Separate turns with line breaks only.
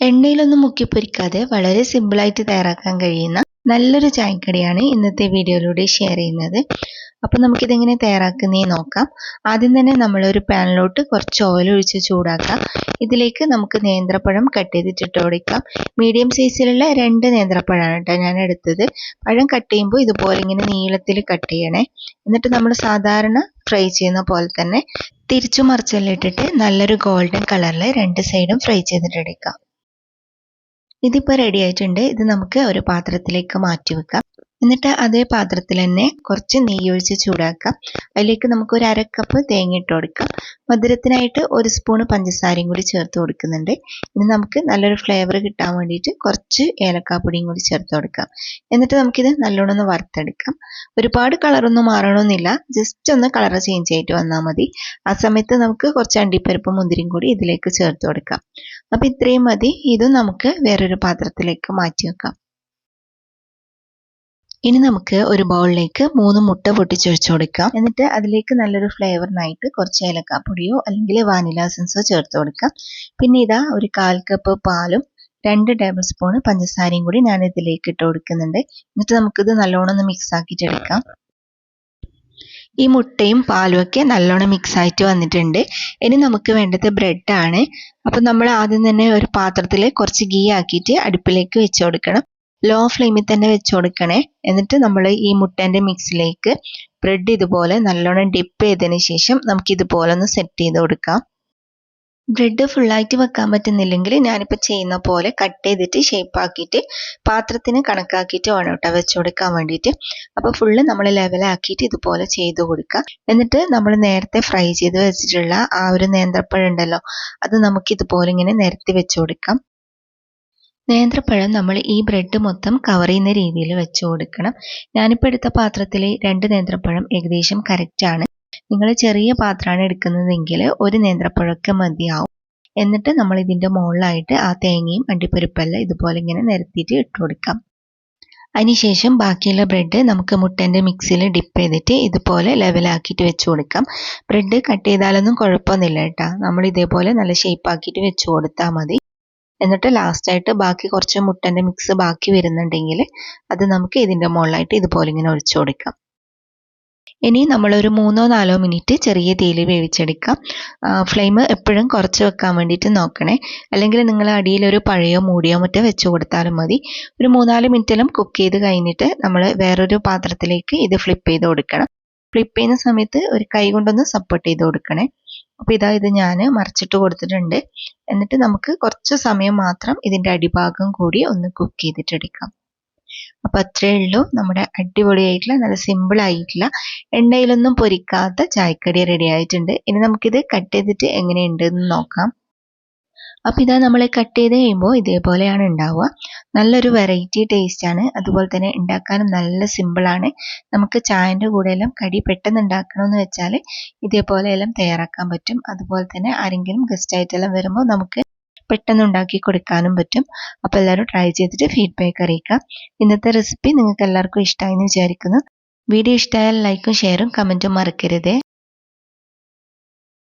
എണ്ണയിലൊന്നും മുക്കി പൊരിക്കാതെ വളരെ സിമ്പിളായിട്ട് തയ്യാറാക്കാൻ കഴിയുന്ന നല്ലൊരു ചായക്കടിയാണ് ഇന്നത്തെ വീഡിയോയിലൂടെ ഷെയർ ചെയ്യുന്നത്. അപ്പോൾ നമുക്കിതെങ്ങനെ തയ്യാറാക്കുന്നേ നോക്കാം. ആദ്യം തന്നെ നമ്മളൊരു പാനിലോട്ട് കുറച്ച് ഓയിൽ ഒഴിച്ച് ചൂടാക്കാം. ഇതിലേക്ക് നമുക്ക് നേന്ത്രപ്പഴം കട്ട് ചെയ്തിട്ടിട്ട് കൊടുക്കാം മീഡിയം സൈസിലുള്ള രണ്ട് നേന്ത്രപ്പഴമാണ് കേട്ടോ ഞാൻ എടുത്തത്. പഴം കട്ട് ചെയ്യുമ്പോൾ ഇതുപോലെ ഇങ്ങനെ നീളത്തിൽ കട്ട് ചെയ്യണേ. എന്നിട്ട് നമ്മൾ സാധാരണ ഫ്രൈ ചെയ്യുന്ന പോലെ തന്നെ തിരിച്ചു മറിച്ചെല്ലാം ഇട്ടിട്ട് നല്ലൊരു ഗോൾഡൻ കളറിൽ രണ്ട് സൈഡും ഫ്രൈ ചെയ്തിട്ടെടുക്കാം ഇതിപ്പോൾ റെഡി ആയിട്ടുണ്ട്. ഇത് നമുക്ക് ഒരു പാത്രത്തിലേക്ക് മാറ്റി വെക്കാം. എന്നിട്ട് അതേ പാത്രത്തിൽ തന്നെ കുറച്ച് നെയ്യ് ഒഴിച്ച് ചൂടാക്കാം. അതിലേക്ക് നമുക്ക് ഒരു അര കപ്പ് തേങ്ങ ഇട്ട് കൊടുക്കാം. മധുരത്തിനായിട്ട് ഒരു സ്പൂൺ പഞ്ചസാരയും കൂടി ചേർത്ത് കൊടുക്കുന്നുണ്ട്. ഇനി നമുക്ക് നല്ലൊരു ഫ്ലേവർ കിട്ടാൻ വേണ്ടിയിട്ട് കുറച്ച് ഏലക്കാപ്പൊടിയും കൂടി ചേർത്ത് കൊടുക്കാം. എന്നിട്ട് നമുക്കിത് നല്ലോണം ഒന്ന് വറുത്തെടുക്കാം. ഒരുപാട് കളറൊന്നും മാറണമെന്നില്ല ജസ്റ്റ് ഒന്ന് കളർ ചേഞ്ച് ആയിട്ട് വന്നാൽ മതി. ആ സമയത്ത് നമുക്ക് കുറച്ച് അണ്ടിപ്പരിപ്പും മുന്തിരിയും കൂടി ഇതിലേക്ക് ചേർത്ത് കൊടുക്കാം. അപ്പോൾ ഇത്രയും മതി. ഇതും നമുക്ക് വേറൊരു പാത്രത്തിലേക്ക് മാറ്റി വെക്കാം. ഇനി നമുക്ക് ഒരു ബൗളിലേക്ക് മൂന്ന് മുട്ട പൊട്ടിച്ചൊഴിച്ചു കൊടുക്കാം. എന്നിട്ട് അതിലേക്ക് നല്ലൊരു ഫ്ലേവറിനായിട്ട് കുറച്ച് ഏലക്കാപ്പൊടിയോ അല്ലെങ്കിൽ വാനില എസൻസോ ചേർത്ത് കൊടുക്കാം. പിന്നെ ഇതാ ഒരു കാൽ കപ്പ് പാലും രണ്ട് ടേബിൾ സ്പൂൺ പഞ്ചസാരയും കൂടി ഞാൻ ഇതിലേക്ക് ഇട്ട് കൊടുക്കുന്നുണ്ട്. എന്നിട്ട് നമുക്കിത് നല്ലോണം ഒന്ന് മിക്സ് ആക്കിയിട്ടെടുക്കാം ഈ മുട്ടയും പാലും ഒക്കെ നല്ലോണം മിക്സ് ആയിട്ട് വന്നിട്ടുണ്ട്. ഇനി നമുക്ക് വേണ്ടത് ബ്രെഡാണ് അപ്പം നമ്മൾ ആദ്യം തന്നെ ഒരു പാത്രത്തിൽ കുറച്ച് ഗീ ആക്കിയിട്ട് അടുപ്പിലേക്ക് വെച്ച് കൊടുക്കണം. ലോ ഫ്ലെയിമിൽ തന്നെ വെച്ച് കൊടുക്കണേ. എന്നിട്ട് നമ്മൾ ഈ മുട്ടേന്റെ മിക്സിലേക്ക് ബ്രെഡ് ഇതുപോലെ നല്ലോണം ഡിപ്പ് ചെയ്തതിന് ശേഷം നമുക്ക് ഇതുപോലെ ഒന്ന് സെറ്റ് ചെയ്ത് കൊടുക്കാം. ബ്രെഡ് ഫുള്ളായിട്ട് വെക്കാൻ പറ്റുന്നില്ലെങ്കിൽ ഞാനിപ്പോൾ ചെയ്യുന്ന പോലെ കട്ട് ചെയ്തിട്ട് ഷേപ്പ് ആക്കിയിട്ട് പാത്രത്തിന് കണക്കാക്കിയിട്ട് വേണം കേട്ടോ വെച്ച് കൊടുക്കാൻ വേണ്ടിയിട്ട്. അപ്പോൾ ഫുള്ള് നമ്മൾ ലെവലാക്കിയിട്ട് ഇതുപോലെ ചെയ്ത് കൊടുക്കുക എന്നിട്ട് നമ്മൾ നേരത്തെ ഫ്രൈ ചെയ്ത് വെച്ചിട്ടുള്ള ആ ഒരു നേന്ത്രപ്പഴം ഉണ്ടല്ലോ അത് നമുക്ക് ഇതുപോലെ ഇങ്ങനെ നിരത്തി വെച്ച് കൊടുക്കാം. നേന്ത്രപ്പഴം നമ്മൾ ഈ ബ്രെഡ് മൊത്തം കവർ ചെയ്യുന്ന രീതിയിൽ വെച്ച് കൊടുക്കണം. ഞാനിപ്പോൾ എടുത്ത പാത്രത്തിൽ രണ്ട് നേന്ത്രപ്പഴം ഏകദേശം കറക്റ്റാണ് നിങ്ങൾ ചെറിയ പാത്രമാണ് എടുക്കുന്നതെങ്കിൽ ഒരു നേന്ത്രപ്പഴമൊക്കെ മതിയാവും. എന്നിട്ട് നമ്മൾ ഇതിന്റെ മുകളിലായിട്ട് ആ തേങ്ങയും അണ്ടിപ്പരിപ്പെല്ലാം ഇതുപോലെ ഇങ്ങനെ നിരത്തിയിട്ട് ഇട്ട് കൊടുക്കാം. അതിനുശേഷം ബാക്കിയുള്ള ബ്രെഡ് നമുക്ക് മുട്ടന്റെ മിക്സിയിൽ ഡിപ്പ് ചെയ്തിട്ട് ഇതുപോലെ ലെവലാക്കിയിട്ട് വെച്ച് കൊടുക്കാം. ബ്രെഡ് കട്ട് ചെയ്താലൊന്നും കുഴപ്പമൊന്നുമില്ല കേട്ടോ. നമ്മൾ ഇതേപോലെ നല്ല ഷേപ്പ് ആക്കിയിട്ട് വെച്ച് കൊടുത്താൽ മതി. എന്നിട്ട് ലാസ്റ്റായിട്ട് ബാക്കി കുറച്ച് മുട്ടന്റെ മിക്സ് ബാക്കി വരുന്നുണ്ടെങ്കിൽ അത് നമുക്ക് ഇതിന്റെ മുകളിലായിട്ട് ഇതുപോലെ ഇങ്ങനെ ഒഴിച്ചു കൊടുക്കാം. ഇനി നമ്മളൊരു മൂന്നോ നാലോ മിനിറ്റ് ചെറിയ തീയിൽ വേവിച്ചെടുക്കാം. ഫ്ലെയിം എപ്പോഴും കുറച്ച് വെക്കാൻ വേണ്ടിയിട്ട് നോക്കണേ. അല്ലെങ്കിൽ നിങ്ങൾ അടിയിൽ ഒരു പഴയോ മൂടിയോ മറ്റോ വെച്ച് കൊടുത്താലും മതി. ഒരു മൂന്നാൽ മിനിറ്റെല്ലാം കുക്ക് ചെയ്ത് കഴിഞ്ഞിട്ട് നമ്മൾ വേറൊരു പാത്രത്തിലേക്ക് ഇത് ഫ്ലിപ്പ് ചെയ്ത് കൊടുക്കണം. ഫ്ലിപ്പ് ചെയ്യുന്ന സമയത്ത് ഒരു കൈ കൊണ്ടൊന്ന് സപ്പോർട്ട് ചെയ്ത് കൊടുക്കണേ. അപ്പോൾ ഇതാ ഇത് ഞാൻ മറിച്ചിട്ട് കൊടുത്തിട്ടുണ്ട്. എന്നിട്ട് നമുക്ക് കുറച്ച് സമയം മാത്രം ഇതിന്റെ അടിഭാഗം കൂടി ഒന്ന് കുക്ക് ചെയ്തിട്ടെടുക്കാം. അപ്പോൾ അത്രയേ ഉള്ളൂ. നമ്മുടെ അടിപൊളിയായിട്ടുള്ള നല്ല സിമ്പിൾ ആയിട്ടുള്ള എണ്ണയിലൊന്നും പൊരിക്കാത്ത ചായക്കടി റെഡി ആയിട്ടുണ്ട്. ഇനി നമുക്കിത് കട്ട് ചെയ്തിട്ട് എങ്ങനെയുണ്ട് എന്ന് നോക്കാം. അപ്പോൾ ഇതാ നമ്മൾ കട്ട് ചെയ്ത് കഴിയുമ്പോൾ ഇതേപോലെയാണ് ഉണ്ടാവുക നല്ലൊരു വെറൈറ്റി ടേസ്റ്റാണ് അതുപോലെ തന്നെ ഉണ്ടാക്കാനും നല്ല സിമ്പിളാണ് നമുക്ക് ചായന്റെ കൂടെയെല്ലാം കടി പെട്ടെന്ന് ഉണ്ടാക്കണമെന്ന് വെച്ചാൽ ഇതേപോലെ എല്ലാം തയ്യാറാക്കാൻ പറ്റും. അതുപോലെ തന്നെ ആരെങ്കിലും ഗസ്റ്റായിട്ടെല്ലാം വരുമ്പോൾ നമുക്ക് പെട്ടെന്ന് ഉണ്ടാക്കി കൊടുക്കാനും പറ്റും. അപ്പോൾ എല്ലാവരും ട്രൈ ചെയ്തിട്ട് ഫീഡ്ബാക്ക് അറിയിക്കാം. ഇന്നത്തെ റെസിപ്പി നിങ്ങൾക്ക് എല്ലാവർക്കും ഇഷ്ടമായി എന്ന് വിചാരിക്കുന്നു. വീഡിയോ ഇഷ്ടമായാൽ ലൈക്കും ഷെയറും കമന്റും മറക്കരുതേ.